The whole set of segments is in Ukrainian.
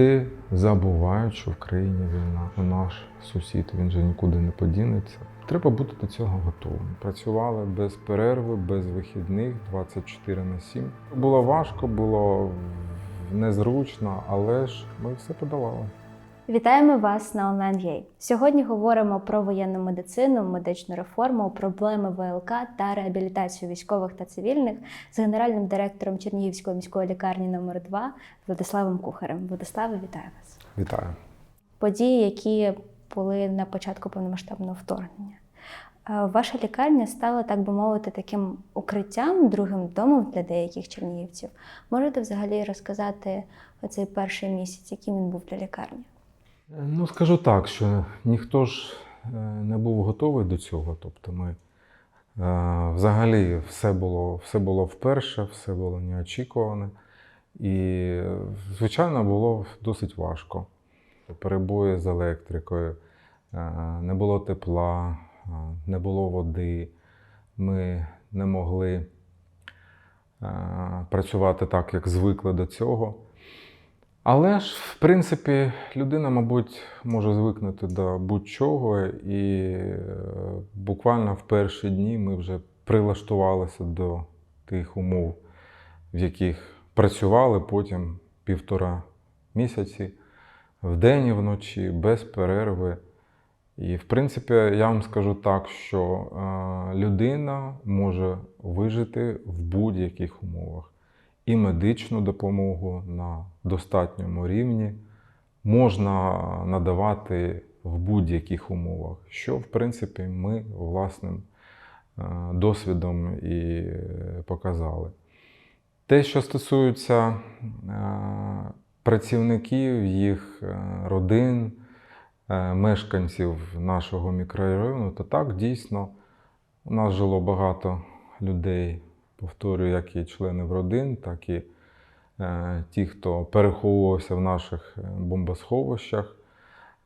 Люди забувають, що в країні війна. Наш сусід він же нікуди не подінеться. Треба бути до цього готовим. Працювали без перерви, без вихідних, 24 на 7. Було важко, було незручно, але ж ми все подолали. Вітаємо вас на онлайн Сьогодні говоримо про воєнну медицину, медичну реформу, проблеми ВЛК та реабілітацію військових та цивільних з генеральним директором Чернігівської міської лікарні номер 2 Владиславом Кухарем. Владиславе, вітаю вас. Вітаю. Події, які були на початку повномасштабного вторгнення. Е, Ваша лікарня стала, так би мовити, таким укриттям, другим домом для деяких чернігівців. Можете взагалі розказати оцей перший місяць, яким він був для лікарні? Ну, скажу так, що ніхто ж е, не був готовий до цього. Тобто ми е, взагалі все було, все було вперше, все було неочікуване. І, звичайно, було досить важко. Перебої з електрикою, е, не було тепла, не було води. Ми не могли працювати так, як звикли до цього. Але ж, в принципі, людина, мабуть, може звикнути до будь-чого, і е, буквально в перші дні ми вже прилаштувалися до тих умов, в яких працювали потім півтора місяці, вдень і вночі, без перерви. І, в принципі, я вам скажу так, що е, людина може вижити в будь-яких умовах і медичну допомогу на достатньому рівні можна надавати в будь-яких умовах, що, в принципі, ми власним е, досвідом і показали. Те, що стосується е, працівників, їх е, родин, мешканців нашого мікрорайону, то так дійсно у нас жило багато людей повторюю, як і членів родин, так і е, ті, хто переховувався в наших е, бомбосховищах.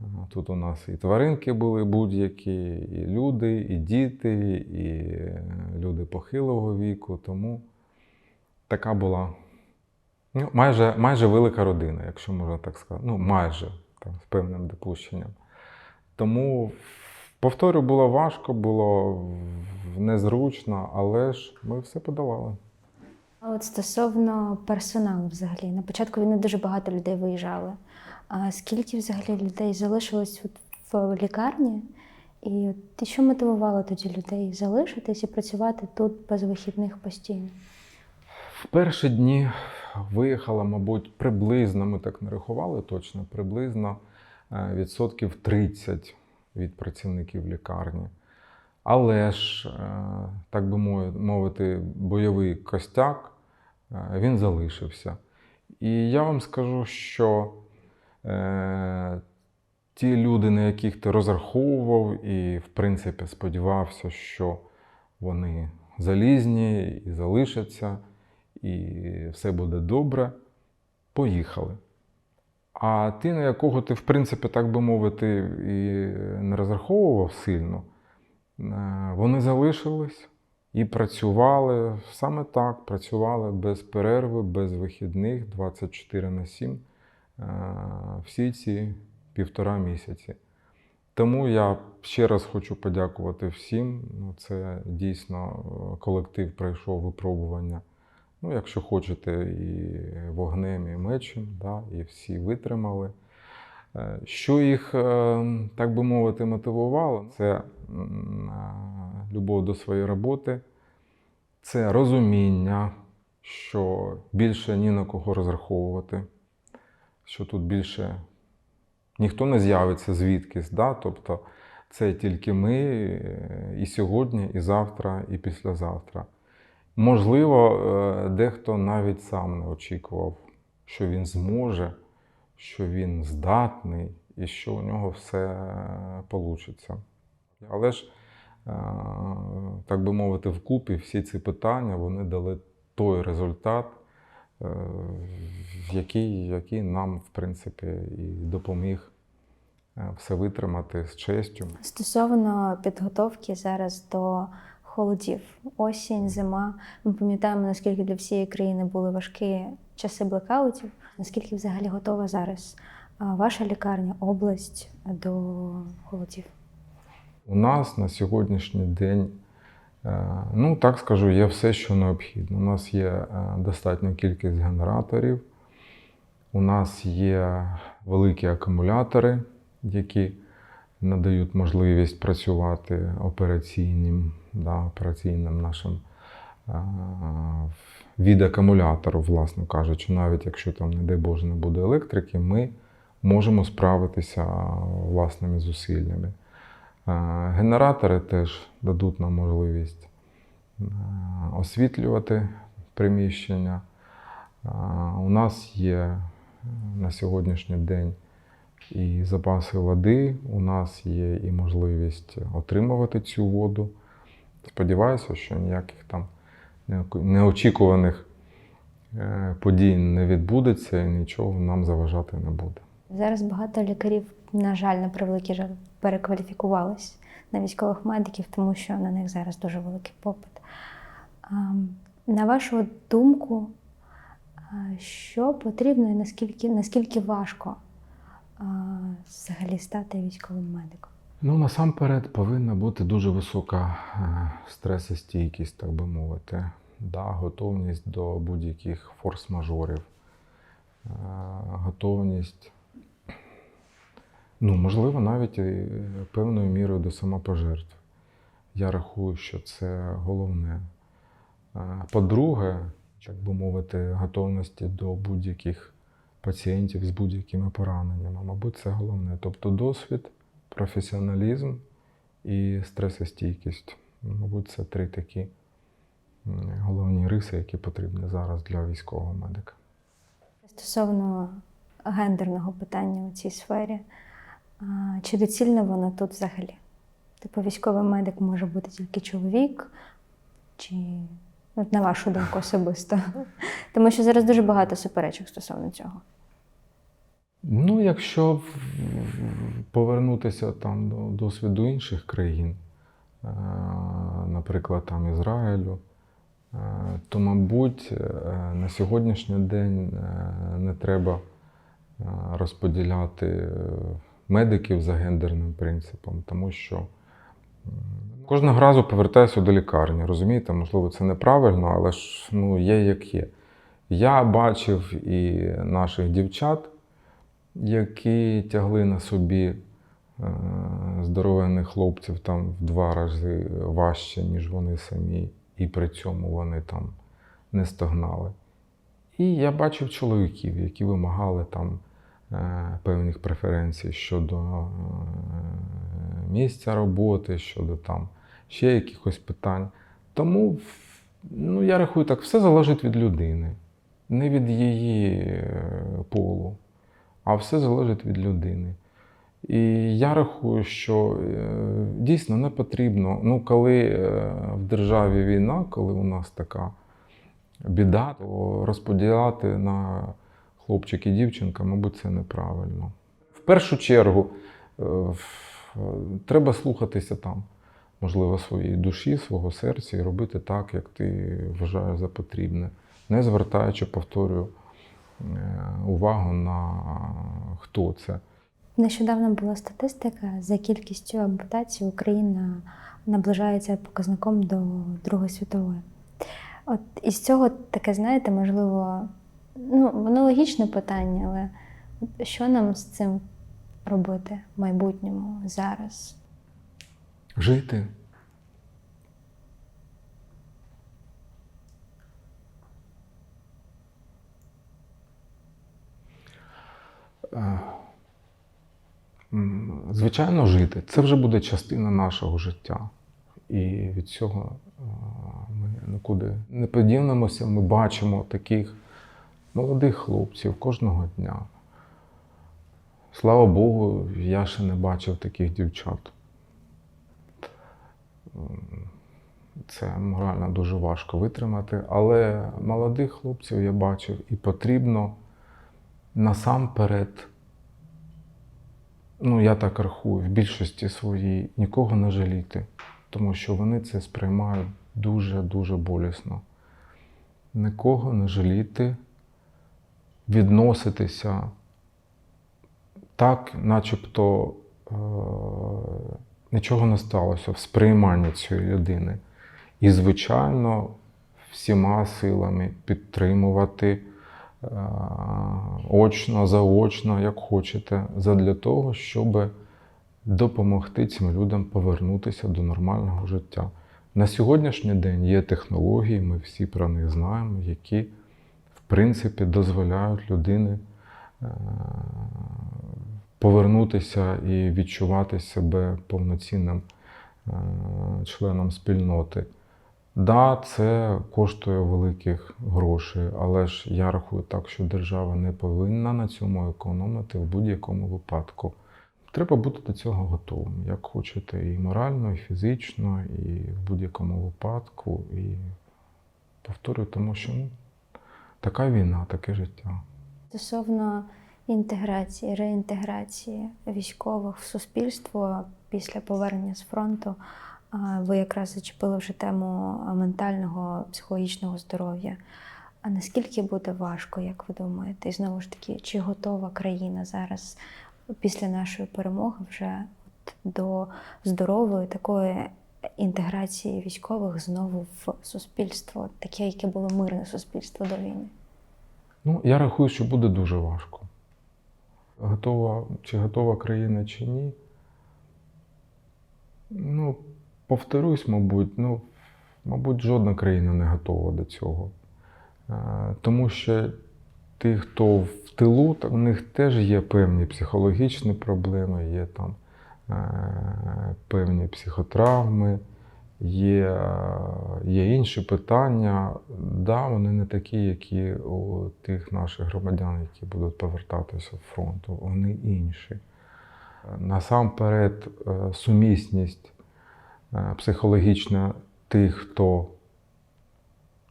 Е, Тут у нас і тваринки були будь-які, і люди, і діти, і люди похилого віку. Тому така була ну, майже, майже велика родина, якщо можна так сказати. Ну, майже там, з певним допущенням. Тому, повторю, було важко, було незручно, але ж ми все подолали. А от стосовно персоналу, взагалі, на початку війни дуже багато людей виїжджали. А скільки взагалі людей залишилось в лікарні? І от що мотивувало тоді людей залишитись і працювати тут без вихідних постійно? В перші дні виїхало, мабуть, приблизно, ми так не рахували точно, приблизно е, відсотків 30 від працівників лікарні. Але ж, е, так би мовити, бойовий костяк е, він залишився. І я вам скажу, що е, ті люди, на яких ти розраховував і, в принципі, сподівався, що вони залізні і залишаться, і все буде добре, поїхали. А ти, на якого ти, в принципі, так би мовити, і не розраховував сильно, е, вони залишились і працювали саме так, працювали без перерви, без вихідних 24 на 7 е, всі ці півтора місяці. Тому я ще раз хочу подякувати всім. Ну, Це дійсно е, колектив пройшов випробування. Ну, якщо хочете, і вогнем, і мечем, да, і всі витримали. Е, Що їх, е, так би мовити, мотивувало, це е, любов до своєї роботи, це розуміння, що більше ні на кого розраховувати, що тут більше ніхто не з'явиться звідкись. Да? Тобто це тільки ми і сьогодні, і завтра, і післязавтра. Можливо, е, дехто навіть сам не очікував, що він зможе, що він здатний і що у нього все вийде. Але ж, е, так би мовити, вкупі всі ці питання вони дали той результат, е, який, який нам, в принципі, і допоміг все витримати з честю. Стосовно підготовки зараз до холодів, осінь, зима. Ми пам'ятаємо, наскільки для всієї країни були важкі часи блекаутів. Наскільки взагалі готова зараз ваша лікарня, область до холодів? У нас на сьогоднішній день, е, ну так скажу, є все, що необхідно. У нас є е, достатня кількість генераторів, у нас є великі акумулятори, які надають можливість працювати операційним, да, операційним нашим від акумулятору, власне кажучи, навіть якщо там, не дай Боже, не буде електрики, ми можемо справитися власними зусиллями. Генератори теж дадуть нам можливість освітлювати приміщення. У нас є е, на сьогоднішній день і запаси води, у нас є і можливість отримувати цю воду. Сподіваюся, що ніяких там неочікуваних е, подій не відбудеться і нічого нам заважати не буде. Зараз багато лікарів, на жаль, на превеликий жаль, перекваліфікувались на військових медиків, тому що на них зараз дуже великий попит. На вашу думку, що потрібно і наскільки, наскільки важко взагалі стати військовим медиком? Ну, насамперед повинна бути дуже висока е, стресостійкість, так би мовити, да, готовність до будь-яких форс-мажорів, е, готовність, ну, можливо, навіть певною мірою до самопожертв. Я рахую, що це головне. Е, По-друге, так би мовити, готовності до будь-яких пацієнтів з будь-якими пораненнями. Мабуть, це головне. Тобто досвід, професіоналізм і стресостійкість. Мабуть, це три такі головні риси, які потрібні зараз для військового медика. Стосовно гендерного питання у цій сфері, чи доцільно воно тут взагалі? Типу, військовий медик може бути тільки чоловік, чи от на вашу думку особисто? Тому що зараз дуже багато суперечок стосовно цього. Ну, якщо повернутися там до досвіду інших країн, е, наприклад, там Ізраїлю, е, то, мабуть, е, на сьогоднішній день не треба розподіляти медиків за гендерним принципом, тому що кожного разу повертаюся до лікарні, розумієте, можливо, це неправильно, але ж ну, є як є. Я бачив і наших дівчат, які тягли на собі е, здоровенних хлопців там в два рази важче, ніж вони самі, і при цьому вони там не стогнали. І я бачив чоловіків, які вимагали там е, певних преференцій щодо е, місця роботи, щодо там ще якихось питань. Тому ну, я рахую так, все залежить від людини, не від її полу а все залежить від людини. І я рахую, що е, дійсно не потрібно. Ну, коли е, в державі війна, коли у нас така біда, то розподіляти на хлопчик і дівчинка, мабуть, це неправильно. В першу чергу е, треба слухатися там, можливо, своєї душі, свого серця і робити так, як ти вважаєш за потрібне, не звертаючи, повторюю, увагу на хто це. Нещодавно була статистика за кількістю ампутацій Україна наближається показником до Другої світової. От із цього таке, знаєте, можливо, ну, воно логічне питання, але що нам з цим робити в майбутньому зараз? Жити. Звичайно, жити. Це вже буде частина нашого життя. І від цього ми нікуди не подінемося. Ми бачимо таких молодих хлопців кожного дня. Слава Богу, я ще не бачив таких дівчат. Це морально дуже важко витримати. Але молодих хлопців я бачив і потрібно насамперед, ну я так рахую, в більшості своїй нікого не жаліти, тому що вони це сприймають дуже-дуже болісно. Нікого не жаліти, відноситися так, начебто е, нічого не сталося в сприйманні цієї людини. І, звичайно, всіма силами підтримувати очно, заочно, як хочете, задля того, щоб допомогти цим людям повернутися до нормального життя. На сьогоднішній день є технології, ми всі про них знаємо, які, в принципі, дозволяють людині е, повернутися і відчувати себе повноцінним е, членом спільноти. Да, це коштує великих грошей, але ж я рахую так, що держава не повинна на цьому економити в будь-якому випадку. Треба бути до цього готовим, як хочете, і морально, і фізично, і в будь-якому випадку. І повторюю, тому що ну, така війна, таке життя. Стосовно інтеграції, реінтеграції військових в суспільство після повернення з фронту, ви якраз зачепили вже тему ментального психологічного здоров'я. А наскільки буде важко, як ви думаєте? І знову ж таки, чи готова країна зараз після нашої перемоги вже до здорової такої інтеграції військових знову в суспільство, таке, яке було мирне суспільство до війни? Ну, я рахую, що буде дуже важко. Готова, чи готова країна, чи ні. Ну, повторюсь, мабуть, ну, мабуть, жодна країна не готова до цього. Е, Тому що ті, хто в тилу, у них теж є певні психологічні проблеми, є там е, певні психотравми, є, е, є інші питання. Да, вони не такі, які у тих наших громадян, які будуть повертатися з фронту, вони інші. Насамперед, сумісність психологічна тих, хто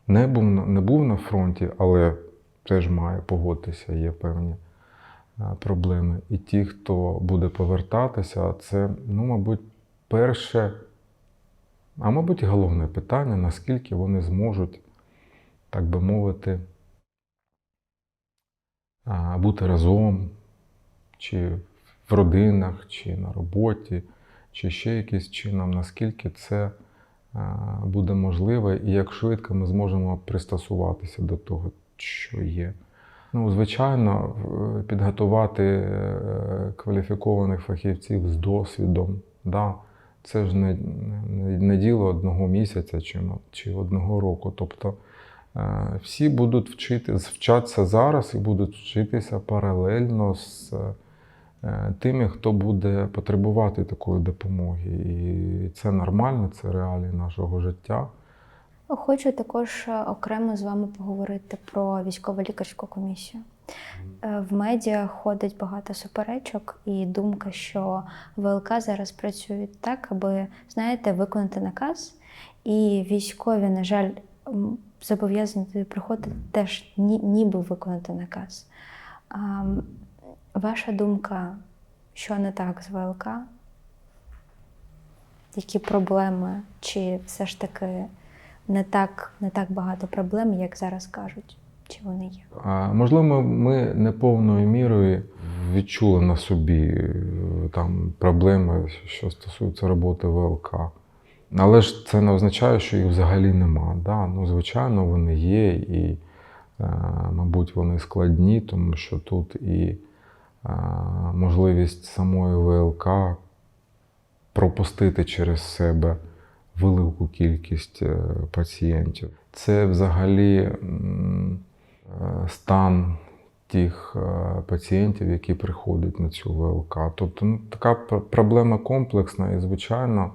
не був, не був на фронті, але теж має погодитися, є певні е, проблеми. І ті, хто буде повертатися, це, ну, мабуть, перше, а мабуть, головне питання, наскільки вони зможуть, так би мовити, бути разом, чи в родинах, чи на роботі, чи ще якимось чином, наскільки це буде можливо, і як швидко ми зможемо пристосуватися до того, що є. Ну, звичайно, підготувати е, кваліфікованих фахівців з досвідом, да, це ж не, не, діло одного місяця чи, ну, чи одного року. Тобто е, всі будуть вчити, вчатися зараз і будуть вчитися паралельно з е, тими, хто буде потребувати такої допомоги. І це нормально, це реалії нашого життя. Хочу також е, окремо з вами поговорити про військово-лікарську комісію. Е, В медіа ходить багато суперечок, і думка, що ВЛК зараз працюють так, аби, знаєте, виконати наказ, і військові, на жаль, зобов'язані туди приходити теж ні- ніби виконати наказ. Ваша думка, що не так з ВЛК? Які проблеми? Чи все ж таки не так, не так багато проблем, як зараз кажуть? Чи вони є? А, Можливо, ми не повною мірою відчули на собі е, там проблеми, що стосуються роботи ВЛК. Але ж це не означає, що їх взагалі нема. Да? Ну, звичайно, вони є, і, е, мабуть, вони складні, тому що тут і можливість самої ВЛК пропустити через себе велику кількість е, пацієнтів. Це взагалі е, стан тих е, пацієнтів, які приходять на цю ВЛК. Тобто ну, така проблема комплексна і, звичайно,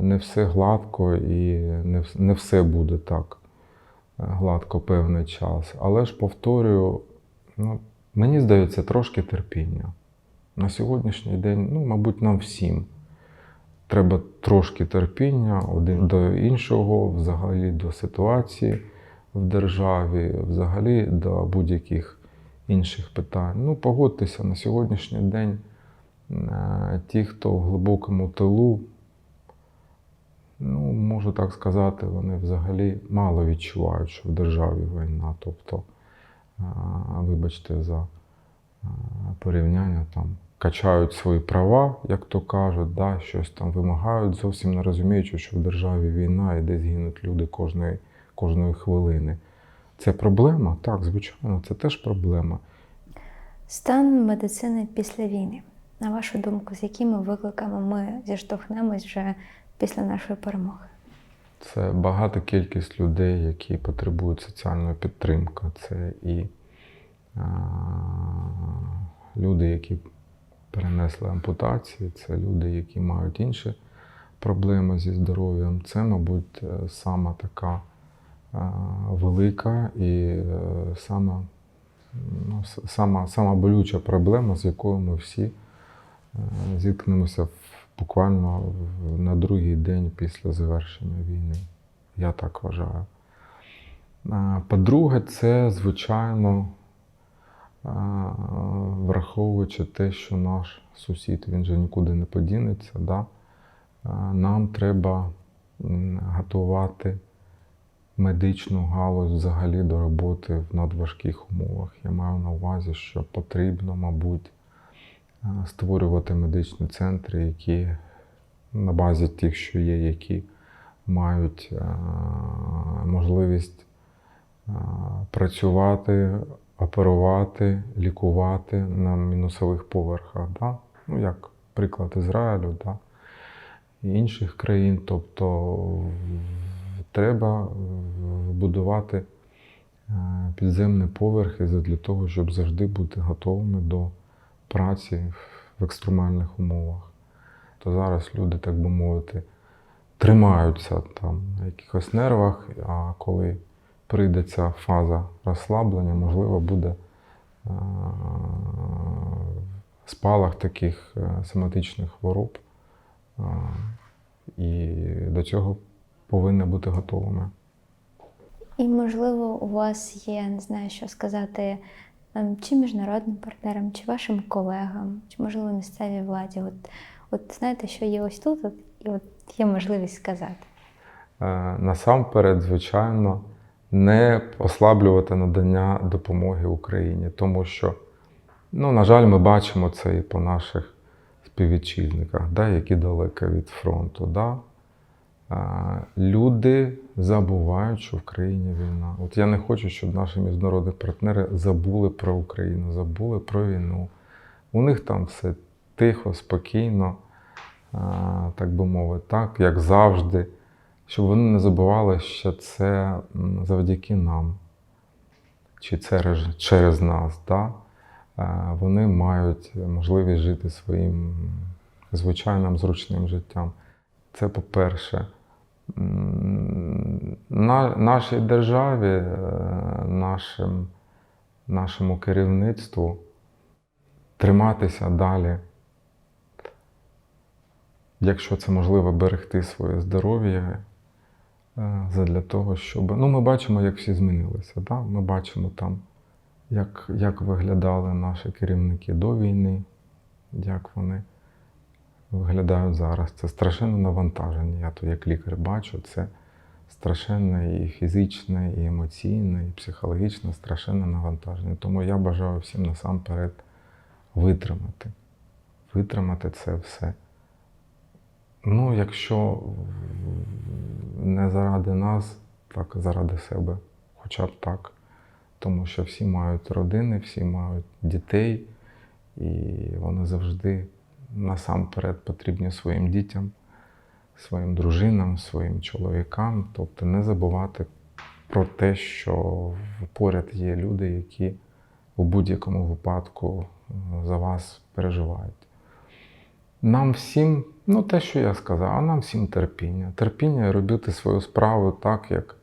не все гладко і не, все буде так гладко певний час. Але ж повторюю, ну, мені здається, трошки терпіння. На сьогоднішній день, ну, мабуть, нам всім треба трошки терпіння один до іншого, взагалі до ситуації в державі, взагалі до будь-яких інших питань. Ну, погодьтеся, на сьогоднішній день е, ті, хто в глибокому тилу, ну, можу так сказати, вони взагалі мало відчувають, що в державі війна. Тобто вибачте за порівняння, там качають свої права, як то кажуть, да, щось там вимагають, зовсім не розуміючи, що в державі війна і десь гинуть люди кожної, кожної хвилини. Це проблема? Так, звичайно, це теж проблема. Стан медицини після війни. На вашу думку, з якими викликами ми зіштовхнемось вже після нашої перемоги? Це багата кількість людей, які потребують соціальної підтримки. Це і а, люди, які перенесли ампутації, це люди, які мають інші проблеми зі здоров'ям. Це, мабуть, е, сама така а, велика і е, сама, ну, сама, сама болюча проблема, з якою ми всі е, зіткнемося в- буквально на другий день після завершення війни. Я так вважаю. По-друге, це, звичайно, враховуючи те, що наш сусід він же нікуди не подінеться, да? нам треба готувати медичну галузь взагалі до роботи в надважких умовах. Я маю на увазі, що потрібно, мабуть, створювати медичні центри, які на базі тих, що є, які мають можливість працювати, оперувати, лікувати на мінусових поверхах. Да? Ну, як приклад Ізраїлю, да? і інших країн. Тобто треба будувати підземні поверхи для того, щоб завжди бути готовими до праці в екстремальних умовах. То зараз люди, так би мовити, тримаються там на якихось нервах, а коли прийде ця фаза розслаблення, можливо, буде е, спалах таких е, соматичних хвороб. Е, І до цього повинні бути готовими. І, можливо, у вас є, не знаю, що сказати, чи міжнародним партнерам, чи вашим колегам, чи, можливо, місцевій владі. От, от знаєте, що є ось тут, от, і от є можливість сказати. Е, Насамперед, звичайно, не ослаблювати надання допомоги Україні, тому що, ну, на жаль, ми бачимо це і по наших співвітчизниках, да, які далеко від фронту. Да. Е, Люди забувають, що в країні війна. От я не хочу, щоб наші міжнародні партнери забули про Україну, забули про війну. У них там все тихо, спокійно, е, так би мовити, так, як завжди щоб вони не забували, що це завдяки нам, чи це через нас. Да? Е, Вони мають можливість жити своїм звичайним зручним життям. Це по-перше. На нашій державі, е, нашим, нашому керівництву триматися далі якщо це можливо, берегти своє здоров'я е, задля того, щоб. Ну, ми бачимо, як всі змінилися. Да? Ми бачимо там, як, як виглядали наші керівники до війни, як вони виглядають зараз. Це страшенне навантаження. Я то як лікар бачу, це страшенне і фізичне, і емоційне, і психологічне, страшенне навантаження. Тому я бажаю всім насамперед витримати. Витримати це все. Ну, якщо не заради нас, так заради себе, хоча б так. Тому що всі мають родини, всі мають дітей, і вони завжди насамперед потрібні своїм дітям, своїм дружинам, своїм чоловікам. Тобто не забувати про те, що поряд є люди, які у будь-якому випадку за вас переживають. Нам всім, ну те, що я сказав, а нам всім терпіння. Терпіння робити свою справу так, як,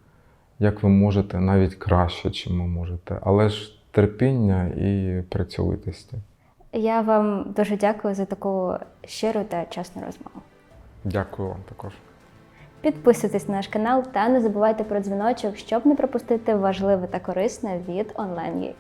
як ви можете, навіть краще, чим ви можете. Але ж терпіння і працьовитості. Я вам дуже дякую за таку щиру та чесну розмову. Дякую вам також. Підписуйтесь на наш канал та не забувайте про дзвіночок, щоб не пропустити важливе та корисне від онлайн.